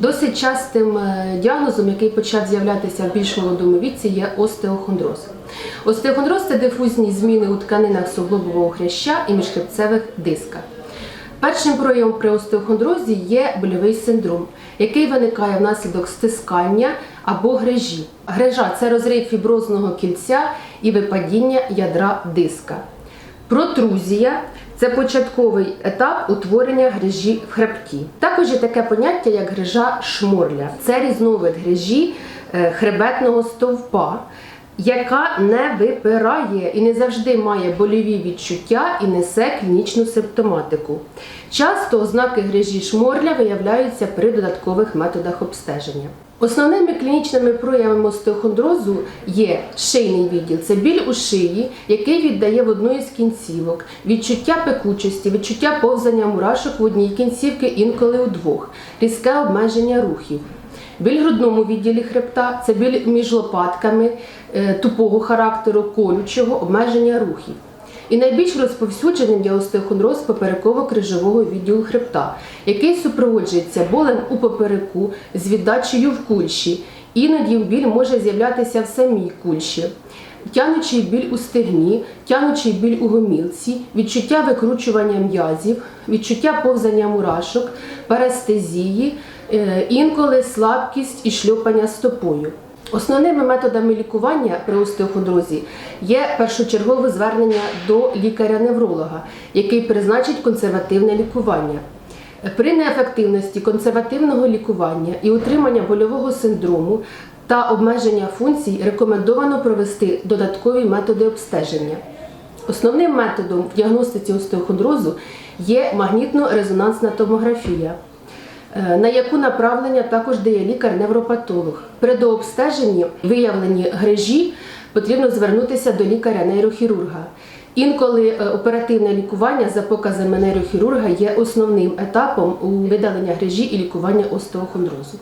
Досить частим е, діагнозом, який почав з'являтися в більш молодому віці, є остеохондроз. Остеохондроз це дифузні зміни у тканинах суглобового хряща і міжхребцевих дисках. Першим проявом при остеохондрозі є больовий синдром, який виникає внаслідок стискання або грижі. Грижа це розрив фіброзного кільця і випадіння ядра диска. Протрузія це початковий етап утворення грижі в хребті. Також є таке поняття, як грижа шморля. Це різновид грижі е, хребетного стовпа, яка не випирає і не завжди має больові відчуття і несе клінічну симптоматику. Часто ознаки грижі шморля виявляються при додаткових методах обстеження. Основними клінічними проявами остеохондрозу є шийний відділ, це біль у шиї, який віддає в одну із кінцівок, відчуття пекучості, відчуття повзання мурашок в одній кінцівки, інколи у двох, різке обмеження рухів. Біль в грудному відділі хребта це біль між лопатками е, тупого характеру, колючого обмеження рухів. І найбільш розповсюдженим є остеохондроз попереково-крижового відділу хребта, який супроводжується болем у попереку з віддачею в кульші. Іноді біль може з'являтися в самій кульші. Тянучий біль у стегні, тянучий біль у гомілці, відчуття викручування м'язів, відчуття повзання мурашок, парестезії, е, інколи слабкість і шльопання стопою. Основними методами лікування при остеохондрозі є першочергове звернення до лікаря-невролога, який призначить консервативне лікування. При неефективності консервативного лікування і утримання больового синдрому та обмеження функцій рекомендовано провести додаткові методи обстеження. Основним методом в діагностиці остеохондрозу є магнітно-резонансна томографія, е, на яку направлення також дає лікар-невропатолог. При дообстеженні виявленні грижі потрібно звернутися до лікаря-нейрохірурга. Інколи е, оперативне лікування за показами нейрохірурга є основним етапом у видалення грижі і лікування остеохондрозу.